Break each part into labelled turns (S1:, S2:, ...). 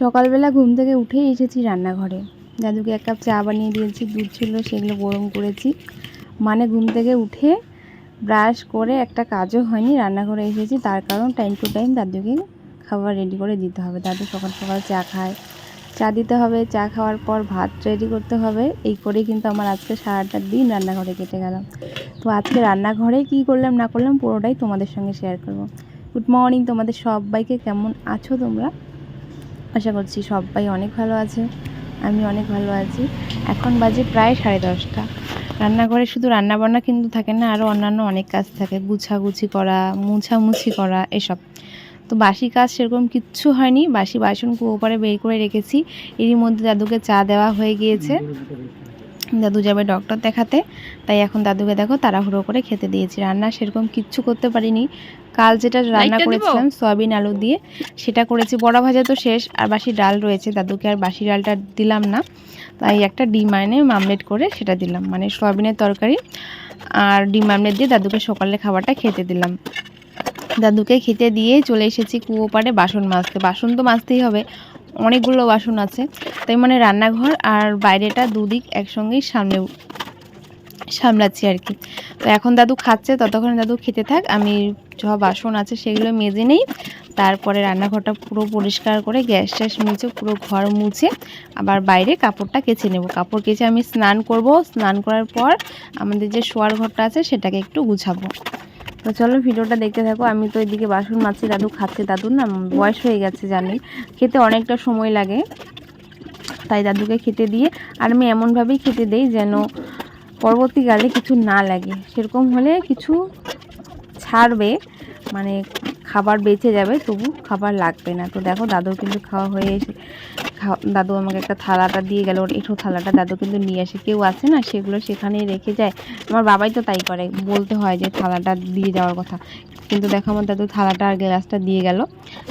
S1: সকালবেলা ঘুম থেকে উঠেই এসেছি রান্নাঘরে। দাদুকে এক কাপ চা বানিয়ে দিয়েছি, দুধ ছিল, সেগুলো গরম করেছি। মানে ঘুম থেকে উঠে ব্রাশ করে একটা কাজও হয়নি, রান্নাঘরে এসেছি। তার কারণ টাইম টু টাইম দাদুকে খাবার রেডি করে দিতে হবে। দাদু সকাল সকাল চা খায়। চা দিতে হবে, চা খাওয়ার পর ভাত রেডি করতে হবে। এই করেই কিন্তু আমার আজকে সারাটা দিন রান্নাঘরে কেটে গেলাম তো আজকে রান্নাঘরে কি করলাম, না করলাম, পুরোটাই তোমাদের সঙ্গে শেয়ার করব। গুড মর্নিং তোমাদের সবাইকে, কেমন আছো তোমরা? আশা করছি সবাই অনেক ভালো আছে, আমি অনেক ভালো আছি। এখন বাজে প্রায় সাড়ে দশটা। রান্নাঘরে শুধু রান্না বান্না কিন্তু থাকে না আরও অন্যান্য অনেক কাজ থাকে। গুছাগুছি করা, মুছামুছি করা, এসব। তো বাসি কাজ সেরকম কিচ্ছু হয়নি। বাসি বাসন কুয়োপারে বের করে রেখেছি। এরই মধ্যে দাদুকে চা দেওয়া হয়ে গিয়েছে। দাদু যাবে ডক্টর দেখাতে। তাই এখন দাদুকে দেখো তাড়াহুড়ো করে খেতে দিয়েছি। রান্না সেরকম কিচ্ছু করতে পারিনি। কাল যেটা রান্না করেছিলাম সয়াবিন আলু দিয়ে সেটা করেছি। বড়া ভাজা তো শেষ আর বাসি ডাল রয়েছে। দাদুকে আর বাসি ডালটা দিলাম না। তাই একটা ডিম আইনে মামলেট করে সেটা দিলাম। মানে সয়াবিনের তরকারি। আর ডিম মামলেট দিয়ে দাদুকে সকালে খাবারটা খেতে দিলাম। দাদুকে খেতে দিয়ে চলে এসেছি কুয়ো পাড়ে বাসন মাজতে। বাসন তো মাজতেই হবে, অনেকগুলো বাসন আছে। তাই মানে রান্নাঘর আর বাইরেটা দুদিক একসঙ্গেই সামনে, সামলাচ্ছি আর কি। তো এখন দাদু খাচ্ছে, ততক্ষণ দাদু খেতে থাক, আমি সব বাসন আছে সেগুলো মেজে নেই। তারপরে রান্নাঘরটা পুরো পরিষ্কার করে গ্যাস ট্যাস মুছে পুরো ঘর মুছে আবার বাইরে কাপড়টা কেচে নেব। কাপড় কেচে আমি স্নান করব। স্নান করার পর আমাদের যে শোয়ার ঘরটা আছে সেটাকে একটু গুছাবো। তো চলো ভিডিওটা দেখতে থাকো। আমি তো এদিকে বাসন মাছি দাদু খাচ্ছে। দাদুর না বয়স হয়ে গেছে, জানি। খেতে অনেকটা সময় লাগে। তাই দাদুকে খেতে দিয়ে আর আমি এমনভাবেই খেতে দেই যেন পরবর্তীকালে কিছু না লাগে। সেরকম হলে কিছু ছাড়বে। মানে খাবার বেঁচে যাবে, তবু খাবার লাগবে না। তো দেখো দাদু কিন্তু খাওয়া হয়ে এসে দাদু আমাকে একটা থালাটা দিয়ে গেল। এঠো থালাটা দাদু কিন্তু নিয়ে আসে। কেউ আছে না? সেগুলো সেখানেই রেখে যায়। আমার বাবাই তো তাই করে। বলতে হয় যে থালাটা দিয়ে যাওয়ার কথা। কিন্তু দেখো, আমার দাদু থালাটা আর গ্লাসটা দিয়ে গেল।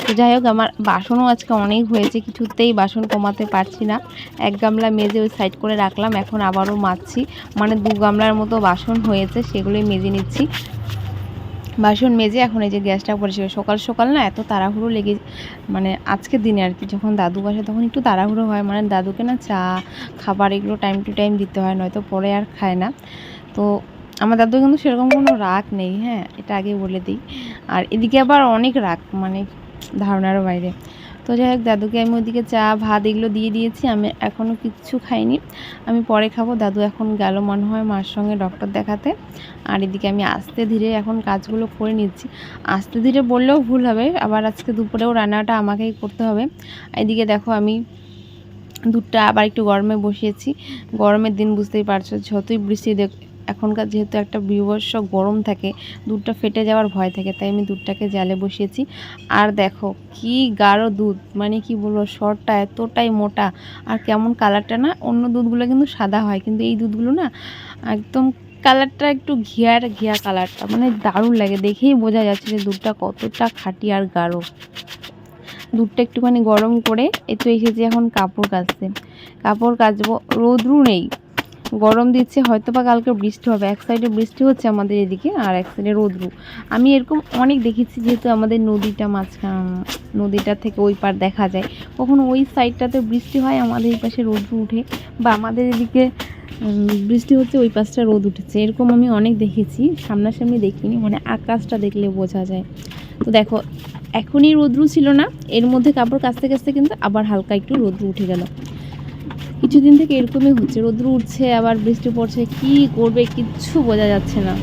S1: তো যাই হোক, আমার বাসনও আজকে অনেক হয়েছে। কিছুতেই বাসন কমাতে পারছি না। এক গামলা মেজে ওই সাইড করে রাখলাম। এখন আবারও মাজছি। মানে দু গামলার মতো বাসন হয়েছে, সেগুলোই মেজে নিচ্ছি। বাসন মেজে এখন এই যে গ্যাসটা পরিষ্কার সকাল সকাল না এত তাড়াহুড়ো লেগে মানে আজকের দিনে আর কি, যখন দাদু বসে তখন একটু তাড়াহুড়ো হয়। মানে দাদুকে না চা, খাবার এগুলো টাইম টু টাইম দিতে হয়, নয়তো পরে আর খায় না। তো আমার দাদু কিন্তু সেরকম কোনো রাগ নেই হ্যাঁ এটা আগে বলে দিই। আর এদিকে আবার অনেক রাগ মানে ধারণার বাইরে। তো যাই হোক, দাদুকে আমি ওদিকে চা, ভাত এগুলো দিয়ে দিয়েছি, আমি এখনও কিচ্ছু খাইনি। আমি পরে খাব, দাদু এখন গেল মনে হয় মার সঙ্গে ডক্টর দেখাতে। আর এদিকে আমি আস্তে ধীরে এখন কাজগুলো করে নিচ্ছি। আস্তে ধীরে বললেও ভুল হবে, আবার আজকে দুপুরেও রান্নাটা আমাকেই করতে হবে। এদিকে দেখো আমি দুধটা আবার একটু গরমে বসিয়েছি। গরমের দিন বুঝতেই পারছ, যতই বৃষ্টি দেখ এখনকার যেহেতু একটা বিভৎস গরম থাকে, দুধটা ফেটে যাওয়ার ভয় থাকে, তাই আমি দুধটাকে জালে বসিয়েছি। আর দেখো, কি গাঢ় দুধ মানে কি বলব, শরটা এতটাই মোটা, আর কেমন কালারটা না, অন্য দুধগুলো কিন্তু সাদা হয়, কিন্তু এই দুধগুলো না একদম কালারটা একটু ঘিয়ার, ঘিয়া কালারটা মানে দারুণ লাগে, দেখেই বোঝা যাচ্ছে যে দুধটা কতটা খাঁটি আর গাঢ়। দুধটা একটুখানি গরম করে এই তো এসেছি এখন কাপড় কাচতে। কাপড় কাচবো, রোদ্রু নেই গরম দিচ্ছে হয়তো বা কালকে বৃষ্টি হবে। এক সাইডে বৃষ্টি হচ্ছে আমাদের এদিকে, আর এক সাইডে রোদ্রু। আমি এরকম অনেক দেখেছি যেহেতু আমাদের নদীটা মাঝখান, নদীটা থেকে ওই পার দেখা যায়। কখনো ওই সাইডটাতে বৃষ্টি হয়, আমাদের এই পাশে রোদ্রু উঠে, বা আমাদের এদিকে বৃষ্টি হচ্ছে, ওই পাশটা রোদ উঠেছে। এরকম আমি অনেক দেখেছি, সামনাসামনি দেখিনি মানে আকাশটা দেখলে বোঝা যায়। তো দেখো, এখনই রোদ্রু ছিল না, এর মধ্যে কাপড় কাচতে কাচতে কিন্তু আবার হালকা একটু রোদ্রু উঠে গেল। কিছুদিন থেকে এরকমই হচ্ছে, রোদ্রু উঠছে, আবার বৃষ্টি পড়ছে, কি করবে, কিচ্ছু বোঝা যাচ্ছে না।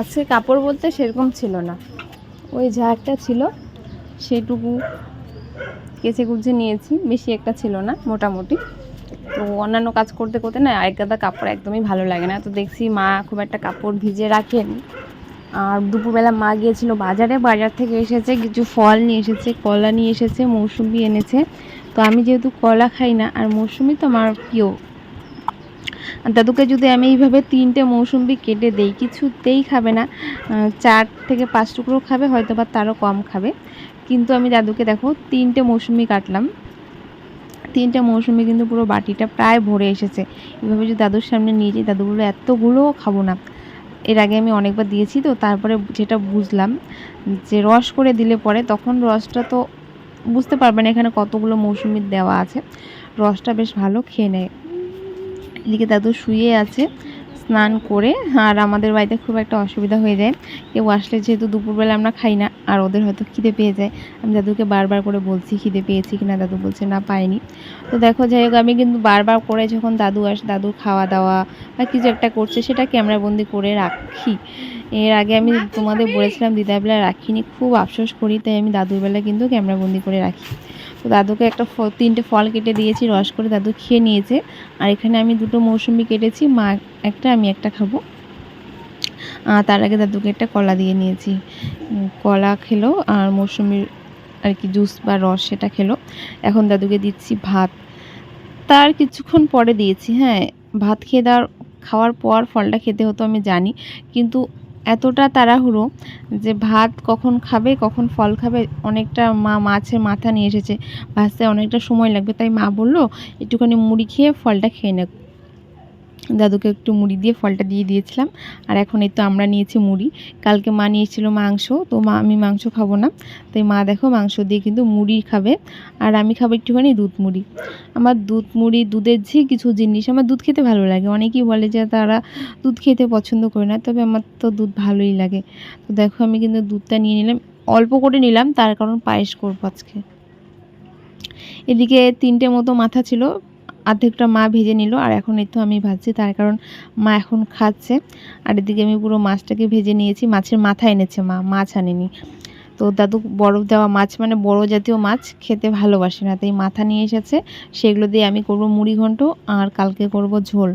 S1: আজকে কাপড় বলতে সেরকম ছিল না। ওই যা একটা ছিল, সেইটুকু কেচে কুচে নিয়েছি, বেশি একটা ছিল না, মোটামুটি। তো অন্যান্য কাজ করতে করতে না এক গাদা কাপড় একদমই ভালো লাগে না। তো দেখছি মা খুব একটা কাপড় ভিজে রাখেন। আর দুপুরবেলা মা গিয়েছিল বাজারে, বাজার থেকে এসেছে, কিছু ফল নিয়ে এসেছে, কলা নিয়ে এসেছে মৌসুমি এনেছে। তো আমি যেহেতু কলা খাই না, আর মৌসুমি তো আমার প্রিয়। দাদুকে যদি আমি এইভাবে তিনটে মৌসুম্বি কেটে দেই, কিছুতেই খাবে না। চার থেকে পাঁচ টুকরো খাবে হয়তো বা তারও কম খাবে। কিন্তু আমি দাদুকে দেখো, তিনটে মৌসুমি কাটলাম। তিনটে মৌসুমি কিন্তু পুরো বাটিটা প্রায় ভরে এসেছে। এভাবে যদি দাদুর সামনে নিয়ে যাই, দাদু বলল এতগুলোও খাব না। এর আগে আমি অনেকবার দিয়েছি তো, তারপরে যেটা বুঝলাম যে রস করে দিলে পরে, তখন রসটা তো বুঝতে পারবে না এখানে কতগুলো মৌসুমি দেওয়া আছে। রসটা বেশ ভালো খেয়ে নেয়। এদিকে দাদু শুয়ে আছে, স্নান করে। আর আমাদের বাড়িতে খুব একটা অসুবিধা হয়ে যায়। কেউ আসলে যেহেতু দুপুরবেলা আমরা খাই না, আর ওদের হয়তো খিদে পেয়ে যায়। আমি দাদুকে বারবার করে বলছি, খিদে পেয়েছি কিনা দাদু বলছে, না, পাইনি। তো দেখো, যাই হোক, আমি কিন্তু বারবার করে যখন দাদু আস দাদু খাওয়া দাওয়া বা কিছু একটা করছে সেটা ক্যামেরাবন্দি করে রাখি। এর আগে আমি তোমাদের বলেছিলাম দিদাবেলা রাখিনি, খুব আফসোস করি, তাই আমি দাদুর বেলা কিন্তু ক্যামেরাবন্দি করে রাখি। তো দাদুকে একটা তিনটে ফল কেটে দিয়েছি, রস করে দাদু খেয়ে নিয়েছে। আর এখানে আমি দুটো মৌসুমি কেটেছি, মা একটা, আমি একটা খাব। তার আগে দাদুকে একটা কলা দিয়ে নিয়েছি। কলা খেলো, আর মৌসুমির আর কি জুস বা রস সেটা খেলো। এখন দাদুকে দিচ্ছি ভাত। তার কিছুক্ষণ পরে দিয়েছি হ্যাঁ ভাত খেয়ে দেওয়ার, খাওয়ার পর ফলটা খেতে হতো আমি জানি। কিন্তু এতটা তাড়াহুড়ো যে ভাত কখন খাবে, কখন ফল খাবে, অনেকটা মা মাছের মাথা নিয়ে এসেছে। ভাজতে অনেকটা সময় লাগবে, তাই মা বলল, একটুখানি মুড়ি খেয়ে ফলটা খেয়ে নে দাদুকে একটু মুড়ি দিয়ে ফলটা দিয়ে দিয়েছিলাম। আর এখন এই তো আমরা নিয়েছি মুড়ি। কালকে মা নিয়েছিল মাংস, তো মা, আমি মাংস খাব না। তাই মা দেখো মাংস দিয়ে কিন্তু মুড়ি খাবে। আর আমি খাব একটুখানি দুধ মুড়ি। আমার দুধ মুড়ি, দুধের যে কিছু জিনিস, আমার দুধ খেতে ভালো লাগে। অনেকেই বলে যে তারা দুধ খেতে পছন্দ করে না, তবে আমার তো দুধ ভালোই লাগে। তো দেখো আমি কিন্তু দুধটা নিয়ে নিলাম। অল্প করে নিলাম, তার কারণ পায়েস করব আজকে। এদিকে তিনটে মতো মাথা ছিল অর্ধেকটা মা ভেজে নিল, আর এখন এই তো আমি ভাজছি, তার কারণ মা এখন খাচ্ছে। আর এদিকে আমি পুরো মাছটাকে ভেজে নিয়েছি, মাছের মাথা এনেছে মা, মাছ আনেনি। তো দাদু, বরফ দেওয়া মাছ মানে বড় জাতীয় মাছ, খেতে ভালোবাসে না, তাই মাথা নিয়ে এসেছে, সেগুলো দিয়ে আমি করব মুড়ি ঘন্ট আর কালকে করব ঝোল।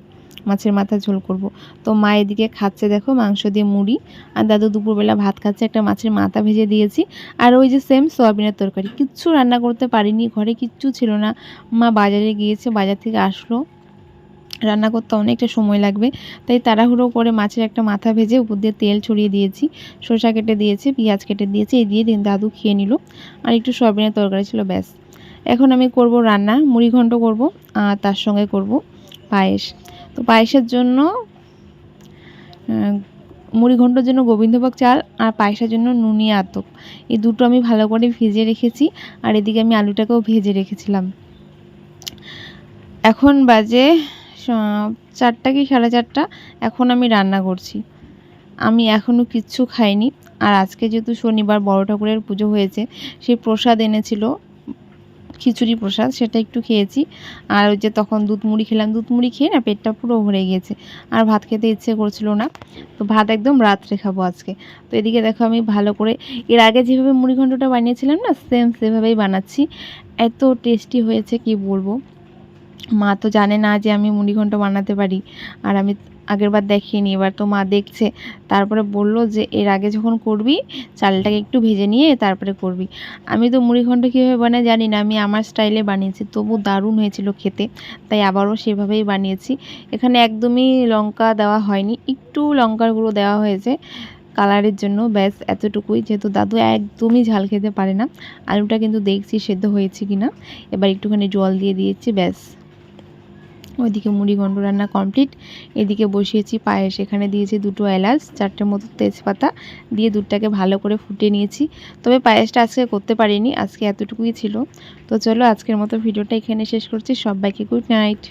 S1: মাছের মাথা ঝোল করব। তো মা এদিকে খাচ্ছে, দেখো মাংস দিয়ে মুড়ি। আর দাদু দুপুরবেলা ভাত খাচ্ছে, একটা মাছের মাথা ভেজে দিয়েছি। আর ওই যে সেম সয়াবিনের তরকারি। কিচ্ছু রান্না করতে পারিনি, ঘরে কিচ্ছু ছিল না। মা বাজারে গিয়েছে, বাজার থেকে আসলো। রান্না করতে অনেকটা সময় লাগবে। তাই তাড়াহুড়ো করে মাছের একটা মাথা ভেজে উপর দিয়ে তেল ছড়িয়ে দিয়েছি। শসা কেটে দিয়েছি, পেঁয়াজ কেটে দিয়েছি, এই দিয়ে দিন দাদু খেয়ে নিল। আর একটু সয়াবিনের তরকারি ছিল, ব্যাস। এখন আমি করব রান্না, মুড়ি ঘন্ট করব, আর তার সঙ্গে করব পায়েস। তো পায়েসের জন্য আহ, মুড়ি ঘন্টর জন্য গোবিন্দভোগ চাল আর পায়েসের জন্য নুনি আতপ। এই দুটো আমি ভালো করে ভিজিয়ে রেখেছি আর এদিকে আমি আলুটাকেও ভেজে রেখেছিলাম। এখন বাজে চারটা কি সাড়ে চারটা? এখন আমি রান্না করছি। আমি এখনও কিচ্ছু খাইনি আর আজকে যেহেতু শনিবার বড় ঠাকুরের পুজো হয়েছে সেই প্রসাদ এনেছিল খিচুড়ি প্রসাদ, সেটা একটু খেয়েছি। আর ওই যে তখন দুধ মুড়ি খেলাম, দুধ মুড়ি খেয়ে না পেটটা পুরো ভরে গিয়েছে। আর ভাত খেতে ইচ্ছে করছিল না। তো ভাত একদম রাত্রে খাব আজকে। তো এদিকে দেখো আমি ভালো করে, এর আগে যেভাবে মুড়ি ঘন্টটা বানিয়েছিলাম না সেম সেভাবেই বানাচ্ছি। এত টেস্টি হয়েছে, কি বলব? মা তো জানে না যে আমি মুড়ি মুড়িঘণ্ট বানাতে পারি। আর আমি আগেরবার দেখিনি, এবার তো মা দেখছে। তারপরে বলল যে, এর আগে যখন করবি, চালটাকে একটু ভেজে নিয়ে তারপরে করবি। আমি তো মুড়িঘণ্ট কীভাবে বানাই জানি না, আমি আমার স্টাইলে বানিয়েছি, তবু দারুণ হয়েছিল খেতে, তাই আবারও সেভাবেই বানিয়েছি। এখানে একদমই লঙ্কা দেওয়া হয়নি, একটু লঙ্কার গুঁড়ো দেওয়া হয়েছে কালারের জন্য, ব্যাস এতটুকুই, যেহেতু দাদু একদমই ঝাল খেতে পারে না, আলুটা কিন্তু দেখছি সেদ্ধ হয়েছে কি না এবার একটুখানি জল দিয়ে দিয়েছি, ব্যাস। ওইদিকে মুড়ি ঘন্ট রান্না কমপ্লিট এদিকে বসিয়েছি পায়েস, এখানে দিয়েছি দুটো এলাচ, চারটে মতো তেজপাতা, দিয়ে দুধটাকে ভালো করে ফুটিয়ে নিয়েছি। তবে পায়েসটা আজকে করতে পারিনি, আজকে এতটুকুই ছিল। তো চলো আজকের মতো ভিডিওটা এখানে শেষ করছি। সবাইকে গুড নাইট